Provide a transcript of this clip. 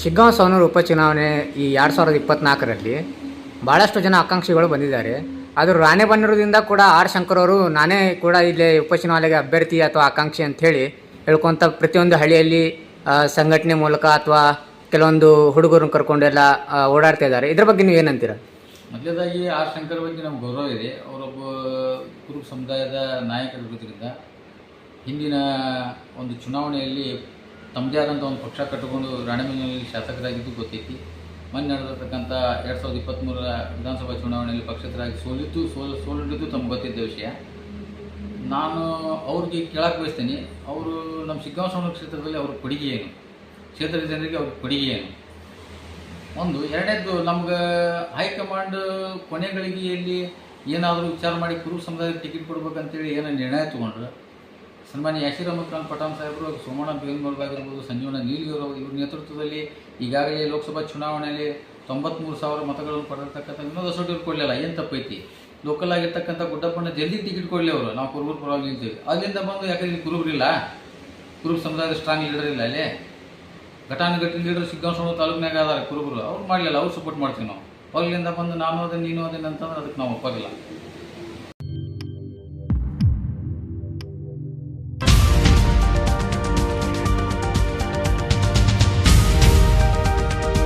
ಶಿಗ್ಗಾಂವ್ ಸವನೂರು ಉಪಚುನಾವಣೆ ಈ ಎರಡು ಸಾವಿರದ ಇಪ್ಪತ್ತ್ನಾಲ್ಕರಲ್ಲಿ ಭಾಳಷ್ಟು ಜನ ಆಕಾಂಕ್ಷಿಗಳು ಬಂದಿದ್ದಾರೆ. ಆದರೂ ರಾಣೆ ಬಂದಿರೋದ್ರಿಂದ ಕೂಡ ಆರ್ ಶಂಕರ್ ಅವರು ನಾನೇ ಕೂಡ ಇಲ್ಲಿ ಉಪಚುನಾವಣೆಗೆ ಅಭ್ಯರ್ಥಿ ಅಥವಾ ಆಕಾಂಕ್ಷಿ ಅಂಥೇಳಿ ಹೇಳ್ಕೊಳ್ತಾ ಪ್ರತಿಯೊಂದು ಹಳ್ಳಿಯಲ್ಲಿ ಸಂಘಟನೆ ಮೂಲಕ ಅಥವಾ ಕೆಲವೊಂದು ಹುಡುಗರನ್ನ ಕರ್ಕೊಂಡೆಲ್ಲ ಓಡಾಡ್ತಾ ಇದ್ದಾರೆ. ಇದ್ರ ಬಗ್ಗೆ ನೀವು ಏನಂತೀರ? ಮೊದಲದಾಗಿ ಆರ್ ಶಂಕರ್ ಬಗ್ಗೆ ನಮ್ಗೆ ಗೌರವ ಇದೆ. ಅವರೊಬ್ಬ ಕುರುಬ ಸಮುದಾಯದ ನಾಯಕರಿರೋದ್ರಿಂದ ಹಿಂದಿನ ಒಂದು ಚುನಾವಣೆಯಲ್ಲಿ ತಮ್ಮದೇ ಆದಂಥ ಒಂದು ಪಕ್ಷ ಕಟ್ಟಿಕೊಂಡು ರಾಣೆಬೆನ್ನೂರಿನಲ್ಲಿ ಶಾಸಕರಾಗಿದ್ದು ಗೊತ್ತೈತಿ. ಮೊನ್ನೆ ನಡೆದಿರ್ತಕ್ಕಂಥ ಎರಡು ಸಾವಿರದ ಇಪ್ಪತ್ತ್ಮೂರರ ವಿಧಾನಸಭಾ ಚುನಾವಣೆಯಲ್ಲಿ ಪಕ್ಷೇತರಾಗಿ ಸೋಲಿದ್ದು, ಸೋಲು ಸೋಲಿಡಿದ್ದು ತಮ್ಗೆ ಗೊತ್ತಿದ್ದ ವಿಷಯ. ನಾನು ಅವ್ರಿಗೆ ಕೇಳಕ್ಕೆ ಬಯಸ್ತೀನಿ, ಅವರು ನಮ್ಮ ಸವಣ ಕ್ಷೇತ್ರದಲ್ಲಿ ಅವ್ರ ಕೊಡುಗೆ ಏನು? ಕ್ಷೇತ್ರದ ಜನರಿಗೆ ಅವ್ರ ಕೊಡುಗೆ ಏನು? ಒಂದು, ಎರಡನೇದ್ದು, ನಮ್ಗೆ ಹೈಕಮಾಂಡ್ ಕೊನೆಗಳಿಗೆಯಲ್ಲಿ ಏನಾದರೂ ವಿಚಾರ ಮಾಡಿ ಕುರು ಸಮುದಾಯಕ್ಕೆ ಟಿಕೆಟ್ ಕೊಡ್ಬೇಕಂತೇಳಿ ಏನೋ ನಿರ್ಣಯ ತೊಗೊಂಡ್ರು? ಸನ್ಮಾನ್ಯ ಯಾಶೀರ್ ಅಹಮದ್ ಖಾನ್ ಪಠಾಣ್ ಸಾಹೇಬರು ಸೋಮಣ್ಣ ಬೇಗನಗೌಡರಾಗಿರ್ಬೋದು ಸಂಜೀವನ ನೀಲಿಯವರು ಇವ್ರ ನೇತೃತ್ವದಲ್ಲಿ ಈಗಾಗಲೇ ಲೋಕಸಭಾ ಚುನಾವಣೆಯಲ್ಲಿ ತೊಂಬತ್ಮೂರು ಸಾವಿರ ಮತಗಳನ್ನು ಪಡೆದಿರ್ತಕ್ಕಂಥ ಇನ್ನೊಂದು ಸೊಟ್ಟಿ ಅವ್ರು ಕೊಡಲಿಲ್ಲ. ಏನು ತಪ್ಪೈತಿ? ಲೋಕಲ್ ಆಗಿರ್ತಕ್ಕಂಥ ಗುಡ್ಡಪ್ಪನ ಜಲ್ದಿ ಟಿಕೆಟ್ ಕೊಡಲಿ ಅವರು. ನಾವು ಕುರುಬರು ಪರವಾಗಿ ನಿಲ್ತೀವಿ ಅಲ್ಲಿಂದ ಬಂದು ಯಾಕಂದ್ರೆ ಇಲ್ಲಿ ಕುರುಬರಿಲ್ಲ ಕುರುಬ ಸಮುದಾಯದ ಸ್ಟ್ರಾಂಗ್ ಲೀಡರ್ ಇಲ್ಲ ಅಲ್ಲಿ. ಘಟಾನುಘಟಿ ಲೀಡರ್ ಸಿಗ್ಗಾಂವ ತಾಲೂಕಿನಾಗ ಅದಾರ ಕುರುಬರು. ಅವ್ರು ಮಾಡಲಿಲ್ಲ. ಅವ್ರು ಸಪೋರ್ಟ್ ಮಾಡ್ತೀವಿ ನಾವು. ಅಲ್ಲಿಂದ ಬಂದು ನಾನು ಅದೇ ನೀನು ಅದೇನಂತಂದ್ರೆ ಅದಕ್ಕೆ ನಾವು ಒಪ್ಪಾಗಿಲ್ಲ.